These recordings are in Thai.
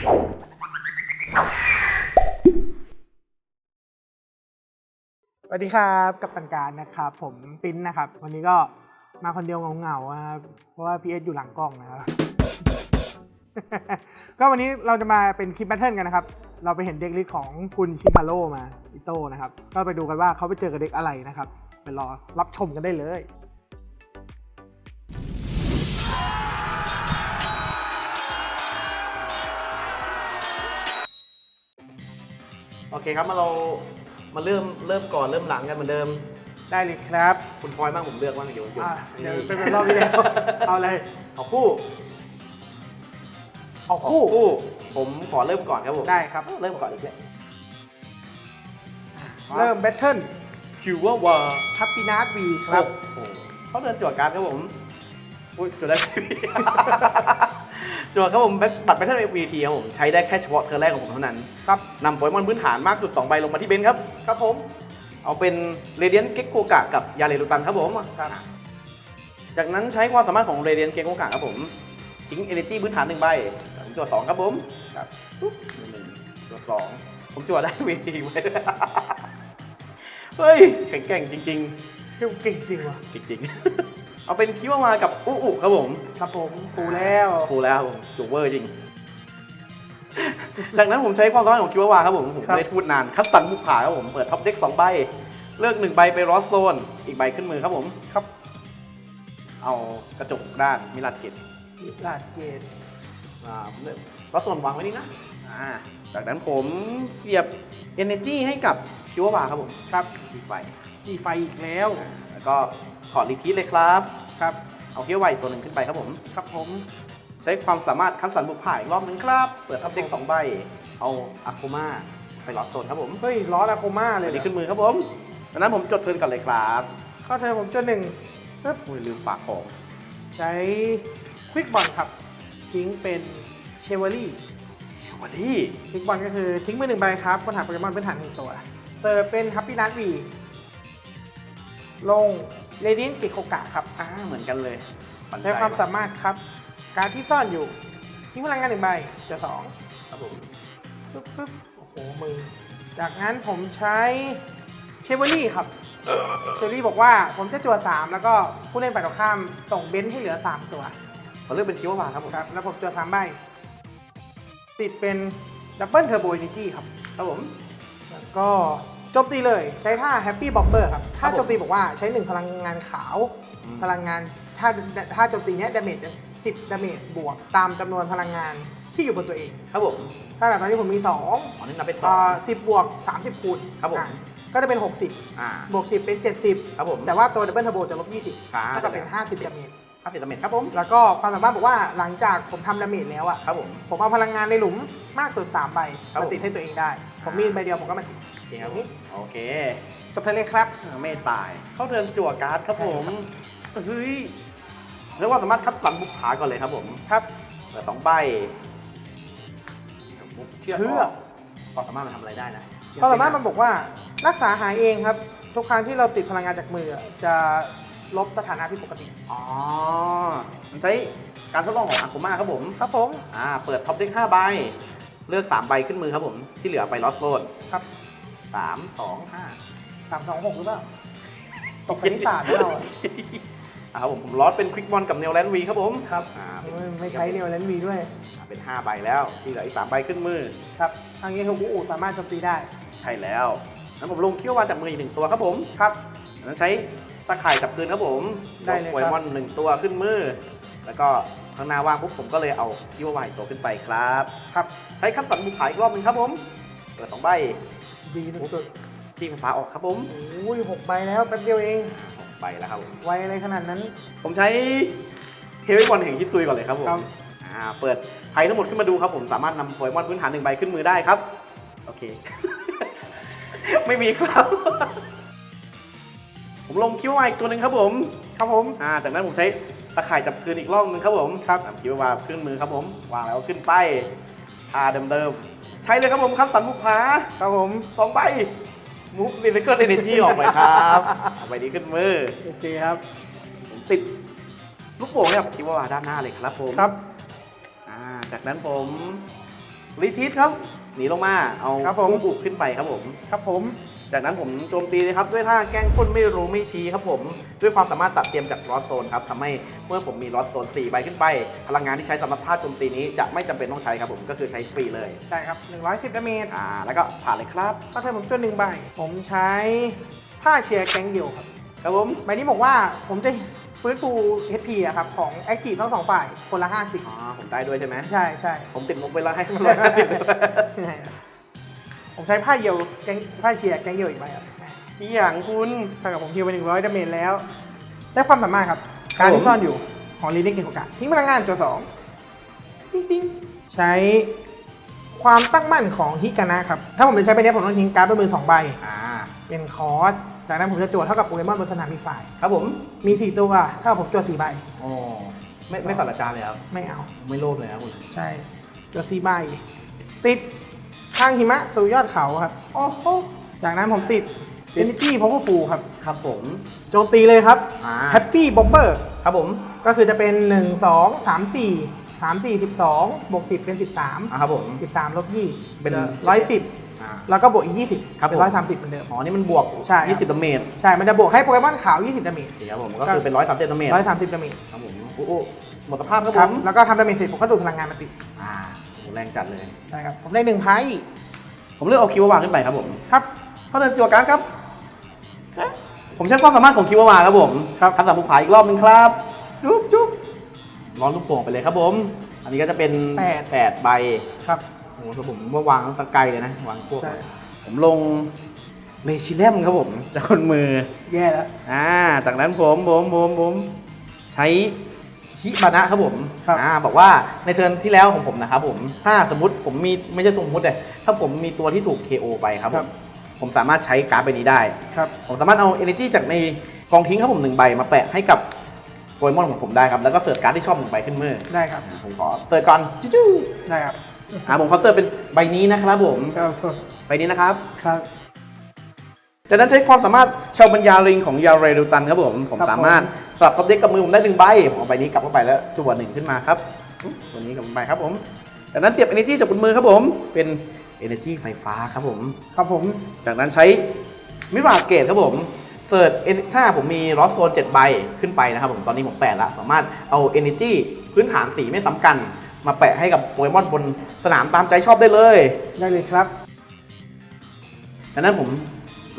สวัสดีครับกับตันการนะครับ ผมปิ้นนะครับ วันนี้ก็มาคนเดียวเหงาๆนะครับเพราะว่าพีเอสอยู่หลังกล้องนะครับ ก็วันนี้เราจะมาเป็นคลิปแบทเทิลกันนะครับ เราไปเห็นเด็กลิสต์ของคุณชิมาโร่มาอิโต้นะครับ ก็ไปดูกันว่าเขาไปเจอกับเด็กอะไรนะครับ ไปรอรับชมกันได้เลย เคครับมาเรามาเริ่มเริ่มก่อนเริ่มหลังกันเหมือนเดิม ได้เลยครับคุณพลอยบ้างผมเลือกบ้างเดี๋ยวอะเดี๋ยวเป็นแบบรอบที่แล้วเอาเลยเอาคู่เอาคู่คู่ ผมขอเริ่มก่อนครับผมได้ครับ เริ่มก่อนอีกเลยเริ่มแบทเทิลคิวว่าวาทัพปีนาร์วีครับโอ้โหเขาเดินจวดการ์ดครับผมอุ้ยจวดได้ จวดครับผมบัตรแบทเทิลเอวีทีครับผมใช้ได้แค่เฉพาะเทอร์แรกของผมเท่านั้นครับนำโปเกมอนพื้นฐานมากสุด 2 ใบลงมาที่เบนซ์ครับ ครับผม เอาเป็นเรเดียนเก็กโกกะกับยาเลรุตันครับผมครับจากนั้นใช้ความสามารถของเรเดียนเก็กโกกะครับผมทิ้งเอเนจีพื้นฐานหนึ่งใบผมจวดสองครับผมครับปุ๊บหนึ่งจวดสองผมจวดได้เวทีไว้ด้วยเฮ้ยแข็งแกร่งจริงเก่งจริงว่ะๆจริงๆ เอาเป็นคิวมากับอุอุครับผมครับผมฟูลแล้วฟูลแล้วครับผมจุกเวอร์จริง จากนั้นผมใช้ความสามารถของคิววาครับผมผมไม่ได้พูดนาน คัดสรรบุกขาครับผมเปิดท็อปเด็กสองใบ เลือกหนึ่งใบไปรอสโซน อีกใบขึ้นมือครับผมครับ เอากระจกด้านมิลัดเกตลาดเกตอ่าผมเลือกรอสโซนวางไว้นี่นะอ่าจากนั้นผมเสียบ Energy ให้กับคิววาครับผมครับสีไฟจีไฟอีกแล้วแล้วก็ถอดรีทีสเลยครับ ครับเอาคิววาอีกตัวหนึ่งขึ้นไปครับผม ครับผม ใช้ความสามารถคัดสรรบุกผ่าอีกรอบหนึงครับ เปิดท็อปเด็กสองใบ เอาอะโคมาไปลอสโซนครับผมเฮ้ยล้อลาโคม่าเลเดี๋ยยวเหรนี้อขึ้นมือครับผมดังนั้นผมจดเทิร์นก่อนเลยครับเข้าเธอผมจนหนึ่งปึ๊บอุ้ยลืมฝากของใช้ควิกบอลครับ ทิ้งเป็นเชเวอรี่สวัสดีควิกบอลก็คือทิ้งมือหนึ่งใบครับค้นหาโปเกมอนพื้นฐานหนึ่งตัว เสิร์ฟเป็นฮัปปี้นัทวีลง เรดินกิโคกะครับ อ่าเหมือนกันเลยปั่นใช้ความสามารถครับ การที่ซ่อนอยู่ทิ้งพลังงานหนึ่งใบเจอสองครับผมปึ๊บปึ๊บโอ้โหมือ จากนั้นผมใช้เชเวอรี่ครับ เชเวอรี่บอกว่าผมจะจั่ว3 แล้วก็ผู้เล่นฝ่ายตรงข้ามส่งเบนซ์ให้เหลือ 3 ตัวผมเลือกเป็นคิววาครับผมครับแล้วผมจั่ว3ใบติดเป็นดับเบิลเทอร์โบเอเนจีครับ ครับผม แล้วก็ โจมตีเลยใช้ท่าแฮปปี้บ็อบเบอร์ครับถ้าครับผมโจมตีบอกว่าใช้1พลังงานขาวอืมพลังงานถ้าถ้าโจมตีเนี้ยดาเมจจะ10ดาเมจบวกตามจำนวนพลังงานที่อยู่บนตัวเอง ครับผมถ้าแบบตอนนี้ผมมี2อ๋อนี่นับเป็นสองอ่า10บวก 30 คูณครับผม อะก็จะเป็น60อ่าบวก 10 เป็น 70 ครับผมแต่ว่าตัวดับเบิลเทอร์โบจะลบ20ครับเท่ากับเป็น 50ดาเมจห้าสิบตำแหน่งครับผม แล้วก็ความสามารถบอกว่าหลังจากผมทำดาเมจแล้วอะครับผม ผมเอาพลังงานในหลุมมากสุด3ใบครับมาผมติดให้ตัวเองได้ ผมมีใบเดียวผมก็มาติดโอ เคครับผมโอเคจบเพลงเลยครับอ่าไม่ตาย เข้าเทิร์นจั่วการ์ดครับผมเฮ้ยเรียกว่าสามารถคัดสรรบุกขาก่อนเลยครับผมครับเปิดสองใบเชือกความสามารถมันทำอะไรได้นะความสามารถมันบอกว่ารักษาหายเองครับ ทุกครั้งที่เราติดพลังงานจากมืออะจะลบสถานะผิดปกติ อ๋อมันใช้การทดลองของอากุมาครับผม ครับผมอ่าเปิดท็อปเด็ก5ใบ เลือก 3 ใบขึ้นมือครับผม ที่เหลือไปลอสโซนครับ สามสองห้าสามสองหกหรือเปล่า ตกคณิตศาสตร์นะเราอะอ่าครับผมผมลอสเป็นควิกบอลกับเนลแลนวีครับผมครับอ่าเป็นไม่ใช้เนวเลนวีด้วยอ่าเป็น 5 ใบแล้วที่เหลืออีก3ใบขึ้นมือ ครับทางนี้ทูบูอูสามารถโจมตีได้ ใช่แล้วนั้นผมลงเคี้ยววานจากมืออีกหนึ่งตัวครับผมครับจากนั้นใช้ตะข่ายจับคืนครับผมได้เลยครับ โปเกมอนหนึ่งตัวขึ้นมือ แล้วก็ข้างหน้าว่างปุ๊บผมก็เลยเอาคิ้ววานอีกตัวขึ้นไปครับ ครับ ใช้คัดสรรบุกขายอีกรอบหนึงครับผม เปิดสองใบ ดีสุดที่ไฟฟ้าออกครับผมๆโอ้ยหกใบแล้วแป๊บเดียวเองหกใบแล้วครับผมไวอะไรขนาดนั้น ผมใช้เฮฟวี่บอลแห่งฮิตซุยก่อนเลยครับผมครับ อ่าเปิดไพ่ทั้งหมดขึ้นมาดูครับผมสามารถนำโปเกมอนพื้นฐานหนึ่งใบขึ้นมือได้ครับ โอเค ไม่มีครับ ผมลงคิ้ววายอีกตัวหนึ่งครับผม ครับผม อ่าจากนั้นผมใช้ตะข่ายจับคืนอีกรอบหนึงครับผมครับนำคิ้ววางขึ้นมือครับผม วางแล้วขึ้นไปท่าเดิมๆ ใช้เลยครับผมครับสันบุกผาครับผมสองใบมูฟรีไซเคิลเอเนจีออกไปครับเอาใบนี้ขึ้นมือโอเคครับผมติดลูกโป่งเนี่ยคิดว่าวางด้านหน้าเลยครับผมครับอ่าจากนั้นผมรีทิสครับหนีลงมาเอาครับผม ผู้บุกขึ้นไปครับผม ครับผม จากนั้นผมโจมตีเลยครับด้วยท่าแกล้งพ่นไม่รู้ไม่ชี้ครับผมด้วยความสามารถตัดเตรียมจากลอสโซนครับทำให้เมื่อผมมีลอสโซน4ใบขึ้นไป พลังงานที่ใช้สำหรับท่าโจมตีนี้จะไม่จำเป็นต้องใช้ครับผมก็คือใช้ฟรีเลยใช่ครับ 110ดาเมจอ่าแล้วก็ผ่านเลยครับก็เธอผมจนหนึ่งใบ ผมใช้ผ้าเชียร์แก๊งเดียวครับครับผมใบนี้บอกว่าผมจะฟื้นฟู HP อะครับ ของแอคทีฟทั้งสองฝ่ายคนละอ๋อผมได้ด้วยใช่ไหม50ใช่ใช่ผมติดมุกไปแล้วให้มันร้อยห้าสิบ ผมใช้ผ้าเยียวแก๊งผ้าเชียร์แก๊งเดียวอีกใบครับพี่อย่างคุณเท่ากับผมฮิวไป100ดาเมจแล้ว ได้ความสามารถครับ การครับผมที่ซ่อนอยู่ของลีนิ่งเกนโอกาทิ้งพลังงานจอสองปิ๊งปิ๊งใช้ความตั้งมั่นของฮิกานะครับ ถ้าผมจะใช้ไปเนี้ยผมต้องทิ้งการ์ดบนมือสองใบอ่าเป็นคอส จากนั้นผมจะโจทย์เท่ากับโปเกมอนบนสนามอีกฝ่าย ครับผม มี4ตัวเท่ากับผมโจทย์4ใบอ๋อไม่ไม่สัตว์อาจารย์เลยครับ ไม่เอา ไม่โลภเลยครับคุณ ใช่โจทย์4ใบ ติด ข้างหิมะสู่ยอดเขาครับ โอ้โห จากนั้นผมติด Energy Powerful ครับ ครับผม โจมตีเลยครับ อ่า Happy Bomber ครับผมก็คือจะเป็น 1 2 3 4 3 4 12บวก10 เป็น 13 อ่าครับผม 13ลบ2เป็นร้อยสิบอ่า แล้วก็บวกอีก 20ครับเป็นผมร้อยสามสิบเหมือนเดิม อ๋อ นี่มันบวก ใช่ครับ 20ดาเมจใช่ มันจะบวกให้โปเกมอนขาว 20ดาเมจโอเคครับผมก็ คือเป็นร้อยสามสิบดาเมจร้อยสามสิบดาเมจครับผมอู้อู้หมดสภาพครับคผรับม แล้วก็ทำดาเมจเสร็จผมก็ดูดพลังงานมาติด อ่าโห แรงจัดเลยใช่ครับ ผมได้หนึ่งไพ่ผมเลือกเอาคิววางขึ้นไปครับผมครับเขาเดินจั่วการ์ดครับผมใช้ความสามารถของคิววาครับผมครับทักษะภูผาอีกรอบหนึ่งครับจุ๊บจุ๊บร้อนลูกโป่งไปเลยครับผม อันนี้ก็จะเป็นแปด แปดใบครับโอ้โหถ้าผมว่าวางสกายเลยนะวางพวก ใช่ผมลงเลชิเลมครับผมจากคนมือ แย่แล้ว อ่า จากนั้นผมผมผมผมใช้ คิบานะครับผมครับ อ่าบอกว่าในเทิร์นที่แล้วของผมนะครับผมถ้าสมมติผมมีไม่ใช่สมมติเลยถ้าผมมีตัวที่ถูก KO ไปครับผมผมสามารถใช้การ์ดใบนี้ได้ ครับ ผมสามารถเอา energy จากในกองทิ้งครับผมหนึ่งใบมาแปะให้กับโปเกมอนของผมได้ครับแล้วก็เสิร์ชการ์ดที่ชอบหนึ่งใบขึ้นมือได้ครับ อ่าผมขอเสิร์ชก่อนจู้ได้ครับๆอ่าผมขอเสิร์ชเป็นใบนี้นะครับผมครับ ใบนี้นะครับ ครับ จากนั้นใช้ความสามารถชาวบัญญาลิงของยาเรดูตันครับผม ผมครับสามารถ สลับซับเด็กกับมือผมได้หนึ่งใบผมเอาใบนี้กลับเข้าไปแล้วจั่วหนึ่งขึ้นมาครับอุ๊ยตัวนี้กลับไปครับผมจากนั้นเสียบ energy จากบนมือครับผมเป็น energy ไฟฟ้าครับผมครับผมจากนั้นใช้มิราเกตครับผมเสิร์ชถ้าผมมีลอสโซน7ใบขึ้นไปนะครับผมตอนนี้ผมแปะละสามารถเอา Energy พื้นฐานสีไม่ซ้ำกัน มาแปะให้กับโปเกมอนบนสนามตามใจชอบได้เลย ได้เลยครับดังนั้นผม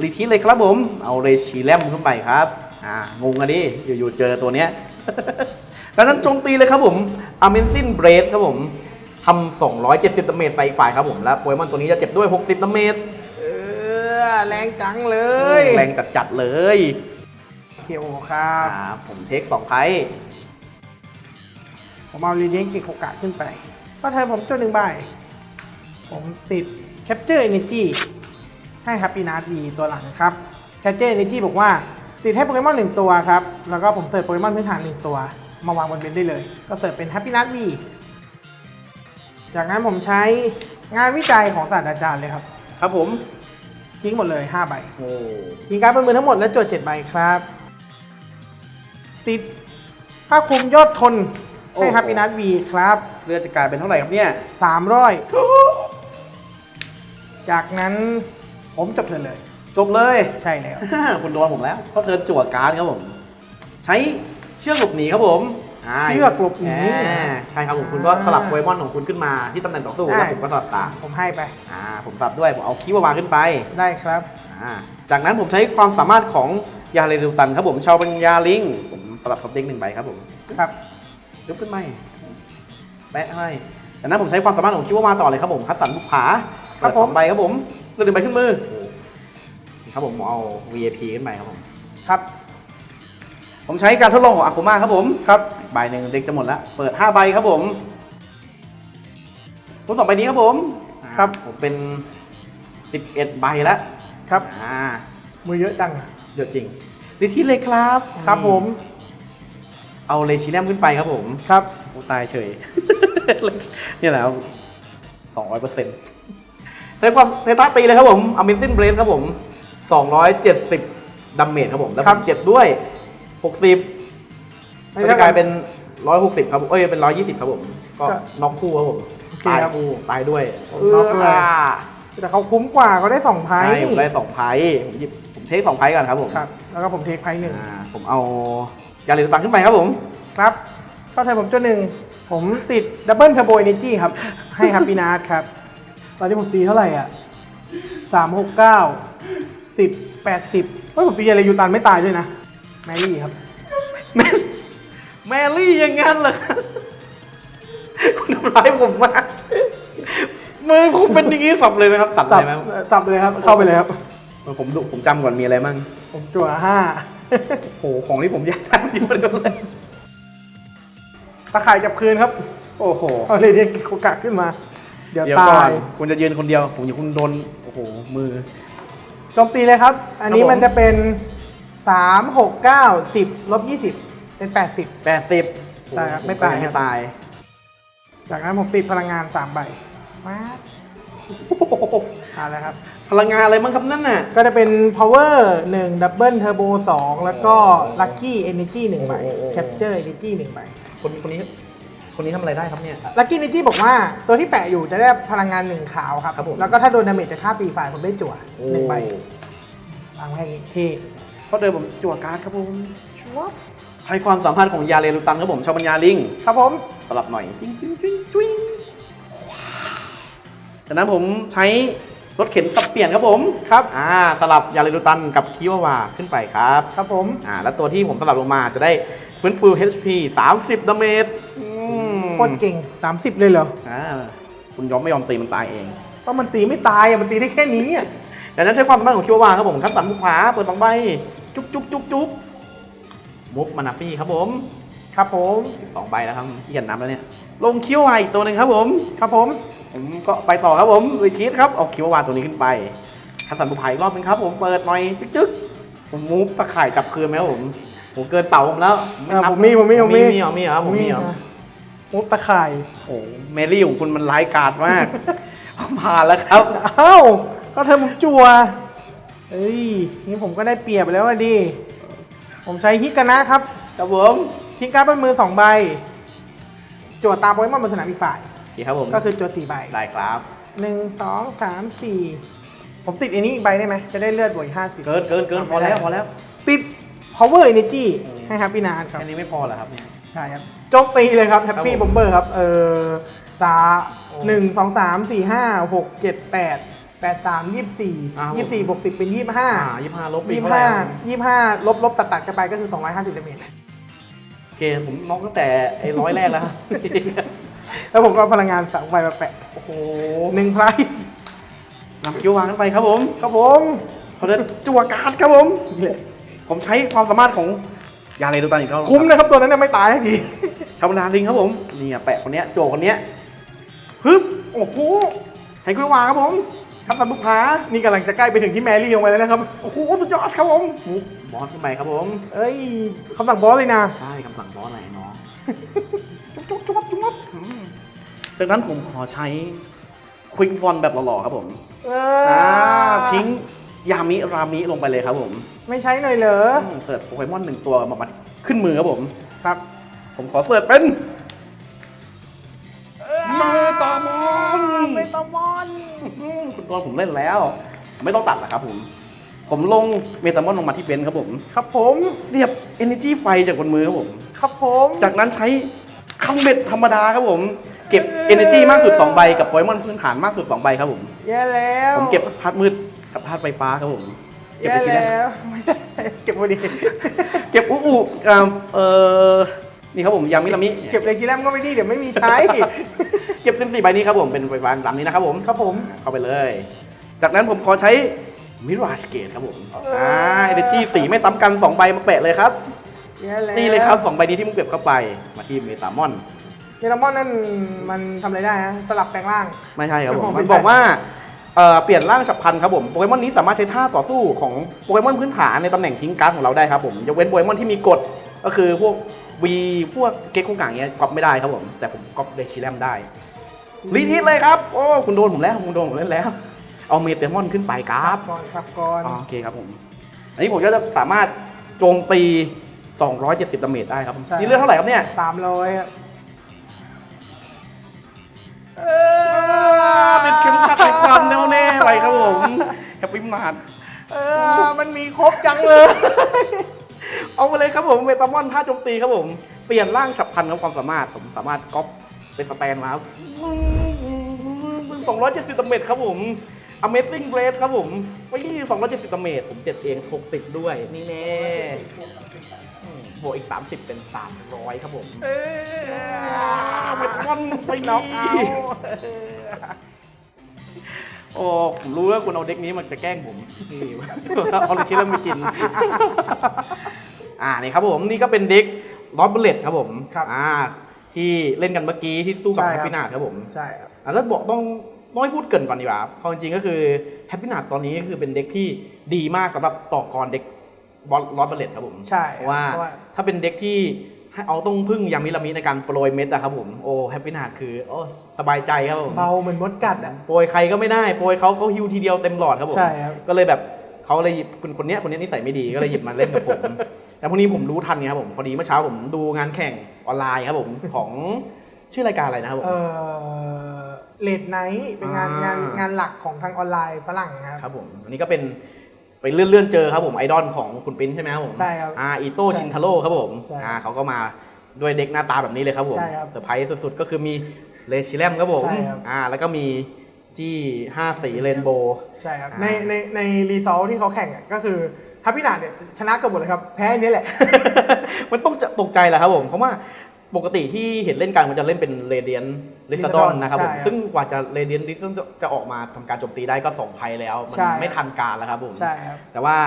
รีทีสเลยครับผม เอาเรชิแลมขึ้นไปครับ อ่างงอะดิอยู่ๆเจอตัวเนี้ยดังนั้นโจมตีเลยครับผมอ m เมนซินเบรดครับผมทำ270ดาเมจใส่อีกฝ่ายครับผม และโปเกมอนตัวนี้จะเจ็บด้วย 60ดาเมจเออแรงจังเลย แรงจัดๆเลยเคโอครับอ่าผมเทค2ไพผมเอาลีเดียงกิโคกะขึ้นไปก็เธอผมจดหนึ่งใบ ผมติด Capture Energy ให้ Happy n a r V ตัวหลังครับ Capture Energy บอกว่า ติดให้โปเกมอนหนึ่งตัวครับ แล้วก็ผมเสิร์ฟโปเกมอนพื้นฐานหนึ่งตัว มาวางบนเบนได้เลย ก็เสิร์ฟเป็น Happy n a r V จากนั้นผมใช้งานวิจัยของศาสตราจารย์เลยครับ ครับผมทิ้งหมดเลย5ใบโอ้ทิ้งการดบนมือทั้งหมดและจด7ใบครับ ติดผ้าคลุมยอดทนให้ Happy n a r V ครับ เลือดจะกลายเป็นเท่าไหร่ครับเนี่ยสามร้อยจากนั้นผมจบเทิร์นเลย จบเลย ใช่แล้ว คุณโดนผมแล้ว เพราะเธอจั่วการ์ดครับผม ใช้เชือกหลบหนีครับผมาเชือกหลบหนีอ่าใช่ครับผมคุณก็สลับโปเกมอนของคุณขึ้นมาที่ตำแหน่งต่อสู้ได้แล้วผมก็สลับตามผมให้ไปอ่าผมสลับด้วยผมเอาคีย์วางขึ้นไปได้ครับอ่าจากนั้นผมใช้ความสามารถของยาเรดูตันครับผมชาวปัญญาลิงผมสลับท็อปเด็กหนึ่งใบครับผมครับยกขึ้นไม่แปะให้จากนั้นผมใช้ความสามารถของคิดว่ามาต่อเลยครับผมคัดสรรบุกผาครับเปิดสองผมใบครับผมเลือกหนึ่งใบขึ้นมือ ครับผมผมเอา VIP ขึ้นไปครับผม ครับ ผมใช้การทดลองของอาคุมาครับผมครับใบหนึ่งเด็กจะหมดแล้ว เปิด 5 ใบครับผมผมสองใบนี้ครับผมครับ ผมเป็น 11 ใบแล้วครับอ่ามือเยอะจังเยอะจริงดีที่เลยครับครับผม เอาเลชิแนมขึ้นไปครับผมครับโอ้ตายเฉยนี่แหละสองร้อยเปอร์เซ็นต์ใช้ความใช้ท่าตีเลยครับผมอ m ม z ซินเบรดครับผม สองร้อยเจ็ดสิบดัมเมจครับผม แล้วผมเจ็บด้วยหกสิบไม่ก็เท่าจะกักลานยเป็นร้อยหกสิบครับผมเอ้ย เป็นร้อยยี่สิบครับผมก็ก็น็อกคู่ครับผมเคตายครับคู่ตายด้วยเออแต่เขาคุ้มกว่าเขาได้สองไพ่ใช่ผมได้สองไพ่ผมหยิบผมเทคสองไพ่ก่อนครับผมครับแล้วก็ผมเทคไพ่หนึ่งอ่าผมเอายาเหลวตังขึ้นไปครับผม ครับเข้าไทยผมจุดหนึ่งผมติดดับเบิลเทอร์โบเอเนจีครับ ให้ฮับปีนาร์ครับ ตอนนี้ผมตีเท่าไหร่อะสามหกเก้า สิบแปดสิบเฮ้ยผมตีอะไรยูตันไม่ตายด้วยนะ แมรี่ครับ แมแมรี่อยังงั้นเหรอครับคุณทำร้ายผมมากมือผมเป็นอย่างนี้สับเลยนะครับ ตัดสัเลบยไหมสับเลยครับ เข้าไปเลยครับ ผมดูผมจำก่อนมีอะไรมั่งผมจั่วห้าโอ้โหของที่ผมอยากได้เยอะเลยตะข่ายจับคืนครับ โอ้โหเอาเลยเรียกโคกะขึ้นมา เดี๋ยวเดี๋ยวตาก่อนยคุณจะยืนคนเดียว ผมอยู่คุณโดน โอ้โห มือ โจมตีเลยครับ อันนี้ครับผมมันจะเป็นสามหกเก้าสิบลบยี่สิบเป็นแปดสิบแปดสิบใช่ครับไม่ตายไม่ตาย จากนั้นผมติดพลังงานสามใบมาอ่าแล้วครับ พลังงานอะไรมั่งครับนั่นน่ะ ก็จะเป็น power 1 double turbo 2 แล้วก็ lucky energy 1ใบ โอ้โห capture energy 1ใบ คนคนนี้ คนนี้ทำอะไรได้ครับเนี่ย lucky energy บอกว่าตัวที่แปะอยู่จะได้พลังงาน1ขาวครับ ครับผม แล้วก็ถ้าโดนดาเมจจากท่าตีฝ่ายผมได้จั่วหนึ่งใบโอ้วางไว้อย่างงี้เท่เพราะเดิมผมจั่วการ์ดครับผมใช้ความสามารถของยาเรลูตันครับผมชาวปัญญาลิงครับผมสลับหน่อยจิ้งจิ้งจิ้งจิ้งจากนั้นผมใช้รถเข็นสับเปลี่ยนครับผมครับอ่าสลับยาเรลูตันกับคิวาวาขึ้นไปครับ ครับผมอ่าแล้วตัวที่ผมสลับลงมาจะได้ฟื้นฟู HP 30ดาเมจอืม โคตรเก่ง 30 เลยเหรออ่าคุณยอมไม่ยอมตีมันตายเองเพราะมันตีไม่ตายอะมันตีได้แค่นี้อะจากนั้นใช้ความสามารถของคิวาวาครับผมคัดสรรบุกผาเปิดสองใบจุ๊บจุ๊บจุ๊บจุ๊บมุกมานาฟี่ครับผม ครับผมสองใบแล้วครับขี้เกียจนับแล้วเนี่ย ลงคิววาอีกตัวหนึ่งครับผม ครับผม ผมก็ไปต่อครับผมรีทีสครับเอาคิววาตัวนี้ขึ้นไปคัดสรรบุกผาอีกรอบหนึงครับผมเปิดหน่อยจึ๊กจึ๊กผมมูฟตะข่ายจับคืนไหมครับผมผมเกินเป่าผมแล้วอ่าผมมีผมมีผมมีมีเหรอมีเหรอผมมีเหรอ มุกตะข่ายโอ้โหเมลี่ของคุณมันร้ายกาจมาก ผ่านแล้วครับอ้าวก็เธอมึงจัวเอ้ยนี่ผมก็ได้เปรียบแล้วอะดิผมใช้ฮิกานะครับครับผมทิ้งการ์ดบนมือสองใบจั่วตามโปเกมอนบนสนามอีกฝ่าย โอเคครับผมก็คือจั่วสี่ใบได้ครับ หนึ่งสองสามสี่ผมติดอันนี้อีกใบได้ไหมจะได้เลือดบวกห้าสิบ เกินเกินเกินพอแล้วพอแล้วติด power energy ให้ฮับปี้นาครับแค่นี้ไม่พอเหรอครับเนี่ย ใช่ครับ โจมตีเลยครับแฮปปี้ครับบผอมมเบอร์ครับ เออสาโอ้หนึ่งสองสามสี่ห้าหกเจ็ดแปดแปดสามยี่สิบสี่อ้าวยี่สิบสี่บวกสิบเป็นยี่สิบห้าอ่ายี่ห้าลบไปยี่สิบเท่าไหร่ห้าครับยี่สิบห้าลบลบตัดตัดกันไปก็คือสองร้อยห้าสิบเดเมจโอเค ผมน็อกตั้งแต่ไอ้ร้อยแรกแล้วครับแล้วผมก็เอาพลังงานสองใบมาแปะ โอ้โหหนึ่งไพรส์นำคิววางขึ้นไปครับผม ครับผมเขาจะจั่วการ์ดครับผม ผมใช้ความสามารถของยาเลดูตันอีกรอบคุ้มนะครับตัวนั้นเนยไม่ตายให้ดี ชาวบรรดาลิงครับผมนี่อะแปะคนเนี้ยโจคนเนี้ยฮึบโอ้โหใช้คิววางครับผมคัดสรรบุกผานี่กำลังจะใกล้ไปถึงที่แมรี่ลงไปแล้วนะครับโอ้โหสุดยอดครับผมมุกบอสขึ้นไปครับผมเอ้ยคำสั่งบอสเลยนะใช่คำสั่งบอสอะไรน้องจุ๊บจุ๊บจุ๊บจุ๊บอืมจากนั้นผมขอใช้ควิกบอลแบบหล่อๆครับผมเออ่าอทิ้งยามิรามิลงไปเลยครับผม ไม่ใช้หน่อยเหรออืมเสิร์ฟโปเกมอนหนึ่งตัวมามาขึ้นมือครับผมครับ ผมขอเสิร์ฟเป็นเมตามอนเมตามอนอืมคุณตอนผมเล่นแล้ว ไม่ต้องตัดหรอกครับผม ผมลงเมตามอนลงมาที่เบนซ์ครับผม ครับผมเสียบ Energy ไฟจากบนมือครับผม ครับผม จากนั้นใช้คัมเบ็ดธรรมดาครับผม เก็บ Energy มากสุด2ใบกับโปเกมอนพื้นฐานมากสุด2ใบครับผมแย่แล้ว ผมเก็บธาตุมืดกับธาตุไฟฟ้าครับผม เก็บแย่ไปชิ้นแรกแล้วไม่ได้เก็บพอดี เก็บอุอุอ่าเออ นี่ครับผมยามิรามิเก็บเลยทีแรกก็ไม่ดีเดี๋ยวไม่มีใช้ เก็บเส้นสี่ใบนี้ครับผมเป็นไฟฟ้าตามนี้นะครับผมครับผมเข้าไปเลย จากนั้นผมขอใช้มิราชเกตครับผมเอออ่อ่า Energy สีไม่ซ้ำกัน2ใบมาแปะเลยครับแย่แล้วนี่เลยครับ2ใบนี้ที่มึงเก็บเข้าไปมาที่เมตามอนเยอรมอนนั่นมันทำอะไรได้ฮะสลับแปลงร่างไม่ใช่ครับผมไม่มันใช่บอกว่าเอ่อเปลี่ยนร่างฉับพลันครับผมโปเกมอนนี้สามารถใช้ท่าต่อสู้ของโปเกมอนพื้นฐานในตำแหน่งทิ้งการ์ดของเราได้ครับผมยกเว้นโปเกมอนที่มีกฎก็คือพวก วีพวกเก๊กคงกางเงี้ยก๊อปไม่ได้ครับผม แต่ผมก๊อปเดชิแลมได้รีทิสเลยครับ โอ้ คุณโดนผมแล้ว คุณโดนผมเล่นแล้ว เอาเมเตมอนขึ้นไปครับก่อนครับก่อนโอเคครับผม อันนี้ผมก็จะสามารถโจมตี 270ดาเมจได้ครับ ใช่ นี่เลือดเท่าไหร่ครับเนี่ย สามร้อยอะเออเป็นเข็มขัดในความแน่วแน่ไปครับผมแฮปปี้มาร์ท เออมันมีครบจังเลย เอาไปเลยครับผมเมตามอนท่าโจมตีครับผม เปลี่ยนร่างฉับพลันกับความสามารถผมสามารถก๊อปเป็นสแตนมาครับสองร้อยเจ็ดสิบตเมตรครับผม Amazing Blade ครับผมไปยี่สองร้อยเจ็ดสิบตเมตรผมเจ็ดเองหกสิบด้วย นี่แน่บวกอีกสามสิบเป็นสามร้อยครับผม เออเมตามอนไปน็อกเอาโอ้ผมรู้ว่าคุณเอาเด็กนี้มันจะแกล้งผมนี่เอาลูกชิ้นแล้วมากิน อ่านี่ครับผมนี่ก็เป็นเด็กลอสเบลเลตครับผมครับอ่าที่เล่นกันเมื่อกี้ที่สู้กับใช่แฮครับปปี้นาครับผมใช่ครับ อ่าแล้วบอกต้องต้องให้พูดเกรินก่อนดีกว่าความจริงก็คือแฮปปี้นาตอนนี้ก็คือเป็นเด็กที่ดีมากสำหรับต่อกรเด็กบอลลอสเบลเลตครับผม ใช่เพราะว่าเพราะว่าถ้าเป็นเด็กที่ให้เอาต้องพึ่งยามิลามิในการโปรยเม็ดอะครับผมโอ้แฮปปี้นาคือโอ้สบายใจครับผมเบาเหมือนมดกัดอะ โปรยใครก็ไม่ได้โปรยเขาเขาฮิวทีเดียวเต็มหลอดครับผมใช่ครับ ก็เลยแบบเขาเลยหยิบคนคนเนี้ยคนเนี้ยนิสัยไม่ดีก็เลยหยิบมาเล่นกับผม แต่พวกนี้ผมรู้ทันไงครับผมพอดีเมื่อเช้าผมดูงานแข่งออนไลน์ครับผม ของชื่อรายการอะไรนะครับผม เออเลดไนท์เป็นงานอ่างงานงานหลักของทางออนไลน์ฝรั่งครับ ครับผมอันนี้ก็เป็นไปเลื่อนเลื่อนๆเจอครับผมไอดอลของคุณปิ้นใช่ไหมครับผมใช่ครับอ่าอีโต้ใช่ชินทาโร่ครับผมใช่อ่าเขาก็มาด้วยเด็กหน้าตาแบบนี้เลยครับผมใช่ครับเซอร์ไพรส์สุดๆ ก็คือมีเลชิแลมครับผมใช่ครับ อ่าแล้วก็มีจี้ห้าสีเรนโบว์ ใช่ครับ อ่าในในในรีซอลที่เขาแข่งอะก็คือ ฮับพี่นาเนี่ยชนะเกือบหมดเลยครับ แพ้อันนี้แหละ มันต้องจะตกใจแหละครับผมเพราะว่าปกติที่เห็นเล่นกันมันจะเล่นเป็นเรเดียนลิซาดอน Lysadon นะครับผมใช่ครับซึ่งกว่าจะเรเดียนลิซาดอนจะออกมาทำการโจมตีได้ก็สองภัยแล้ว มันใช่ ไม่ทันการแล้วครับผม ใช่ครับ แต่ว่า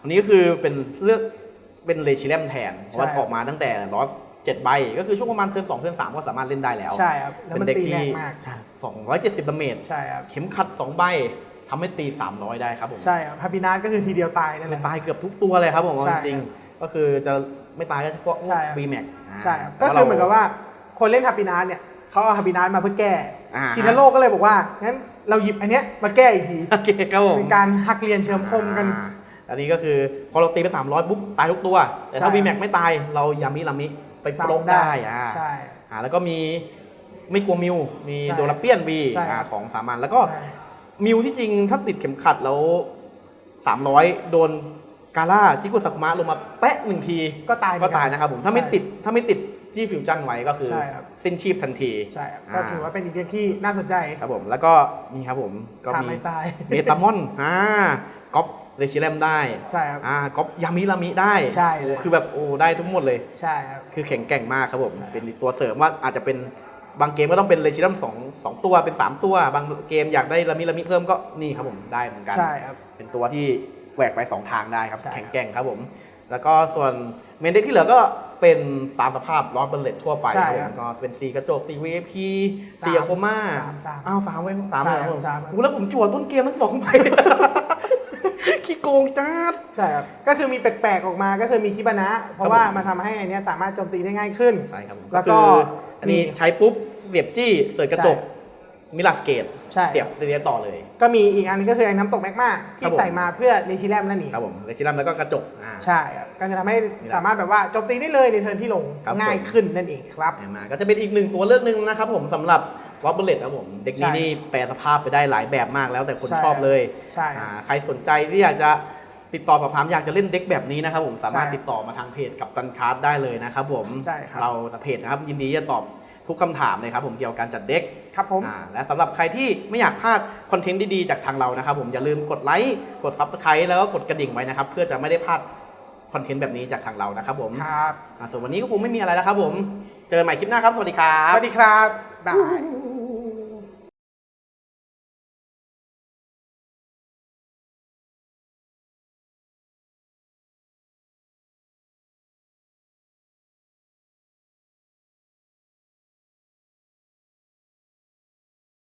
อันนี้ก็คือเป็นเลือกเป็นเลชิเลมแทนเพราะว่าใช่ ออกมาตั้งแต่ลอสเจ็ดใบ ก็คือช่วงประมาณเทิร์นสองเทิร์นสามก็สามารถเล่นได้แล้วใช่ครับ แล้วเป็มันนเด็กตีที่แรงมาก สองร้อยเจ็ดสิบดาเมจใช่ครับ เข็มขัดสองใบ ทำให้ตีสามร้อยได้ครับผมใช่ครับฮับพี่นาก็คือทีเดียวตายนั่นแหละ ตายเกือบทุกตัวเลยครับผมเอาใช่จริงครับๆก็คือจะไม่ตายก็เฉพาะใช่ครับบีแม็ก ใช่ครับก็คือเหมือนกับว่าคนเล่นฮับพี่นาเนี่ยเขาเอาฮับพี่นามาเพื่อแก้อ่าชินาโร่ก็เลยบอกว่างั้นเราหยิบอันเนี้ยมาแก้อีกทีโอเคครับผม เป็นการหักเรียนเชิมคมกัน อ่าอันนี้ก็คือพอเราตีไป 300ปุ๊บตายทุกตัว แต่ถ้าใช่ วีแม็กไม่ตายเรายามิลามิไปโปรกซ้ำได้ได้อ่าใช่ อ่าแล้วก็มีไม่กลัวมิวมีใช่โดราเปียนวีใช่ครับของสามัญแล้วก็ใช่ มิวที่จริงถ้าติดเข็มขัดแล้ว300โดนกาล่าจิกุสักุมะลงมาแปะหนึ่งทีก็ตายเหมืก็อนกันตายนะครับผมถ้าไม่ใช่ติดถ้าไม่ติดจี้ฟิวชั่นไว้ก็คือใช่ครับ สิ้นชีพทันที ใช่ครับก็ถือว่าเป็นอีกเรื่องที่น่าสนใจครับผมแล้วก็นี่ครับผมก็ถ้ามีไม่ตาย เมตามอนอ่าก๊อปเรชิเลมได้ใช่ครับ อ่าก๊อปยามิลามิได้ใช่เลยโอ้คือแบบโอ้ได้ทุกหมดเลย ใช่ครับ คือแข็งแกร่งมากครับผม เป็นตัวเสริมว่าอาจจะเป็น บางเกมก็ต้องเป็นเรชิลัมสองสองตัวเป็น 3 ตัว บางเกมอยากได้ลามิลามิเพิ่มก็นี่ครับผมได้เหมือนกันใช่ครับเป็นตัวที่แหวกไป 2 ทางได้ครับ ใช่ แข็งแกร่งครับผม แล้วก็ส่วนเมนเด็กที่เหลือก็เป็นตามสภาพลอสเบลเลตทั่วไปใช่ครับผมครับก็เป็นสีกระจกสีเวฟคีสีสามอะโคม่าสามสามอ้าวสามไว้สามใช่เลยครับผมสามครับโอ้แล้วผมจั่วต้นเกมทั้งสองใบขี้โกงจ้าด ใช่ครับ ก็คือมีแปลกๆออกมาก็คือมีคิบานะ เพครัราะบว่าผม มันทำให้อันเนี้ยสามารถโจมตีได้ง่ายขึ้น ใช่ครับผมแล้วก็คือ อันนี้มีใช้ปุ๊บเสียบจี้เสิร์ชกระจกมิลาสเกตใช่ เสียบเรียนต่อเลย ก็มีอีกอันนึงก็คือไอ้น้ำตกแมกมาครัที่บผมใส่มาเพื่อเนชิแลมนั่นเองครับผมเลชิลัมแล้วก็กระจกอ่าใช่ครับก็จะทำให้นี่แหละสามารถแบบว่าโจมตีได้เลยในเทิร์นที่ลงครับง่ายขึ้นนั่นเองครับมาก็จะเป็นอีกหนึ่งตัวเลือกหนึ่งนะครับผมสำหรับวอ b เบเลตครับผม เด็กนี้ใช่นี่แปลสภาพไปได้หลายแบบมากแล้วแต่คนใช่ชอบเลยใช่อ่าใครสนใจที่อยากจะ ติดต่อสอบถามอยากจะเล่นเด็กแบบนี้นะครับผมสามารถใช่ติดต่อมาทางเพจกับจันคาร์ดได้เลยนะครับผมใช่ครับ เราจะเพจนะครับยินดีจะตอบทุกคำถามเลยครับผมเกี่ยวกับการจัดเด็ก ครับผม อ่าและสำหรับใครที่ไม่อยากพลาดคอนเทนต์ดีๆ จากทางเรานะครับผมอย่าลืมกดไลค์กด Subscribe แล้วก็กดกระดิ่งไว้นะครับ เพื่อจะไม่ได้พลาดคอนเทนต์แบบนี้จากทางเรานะครับผมครับอ่าส่วนวันนี้ก็คงไม่มีอะไรแล้วครับผม เจอกันใหม่คลิปหน้าครับ สวัสดีครัสบ วัสดีครับบาย